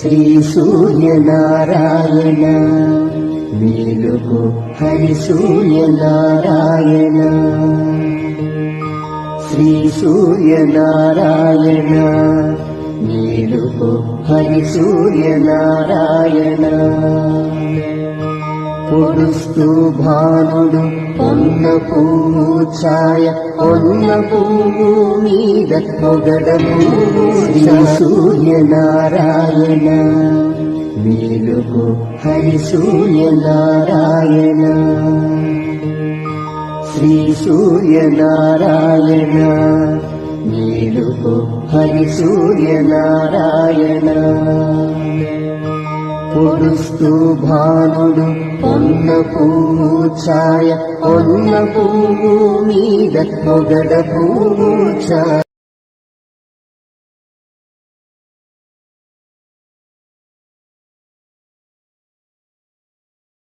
శ్రీ సూర్యనారాయణ. మేలుకు హరి సూర్యనారాయణ. శ్రీ సూర్యనారాయణ. మేలుకు హరి సూర్యనారాయణ. పొడుస్తూ భానుడు పొన్న పువ్వు ఛాయ పొన్న పువ్వు మీద పొగడ పువ్వు శ్రీ సూర్యనారాయణ మేలుకు హరి సూర్యనారాయణ శ్రీ సూర్య నారాయణ మేలుకు హరి సూర్య నారాయణ పొడుస్తూ భానుడు పొన్న పువ్వు ఛాయ పొన్న పువ్వు మీద పొగడ పువ్వు ఛాయ.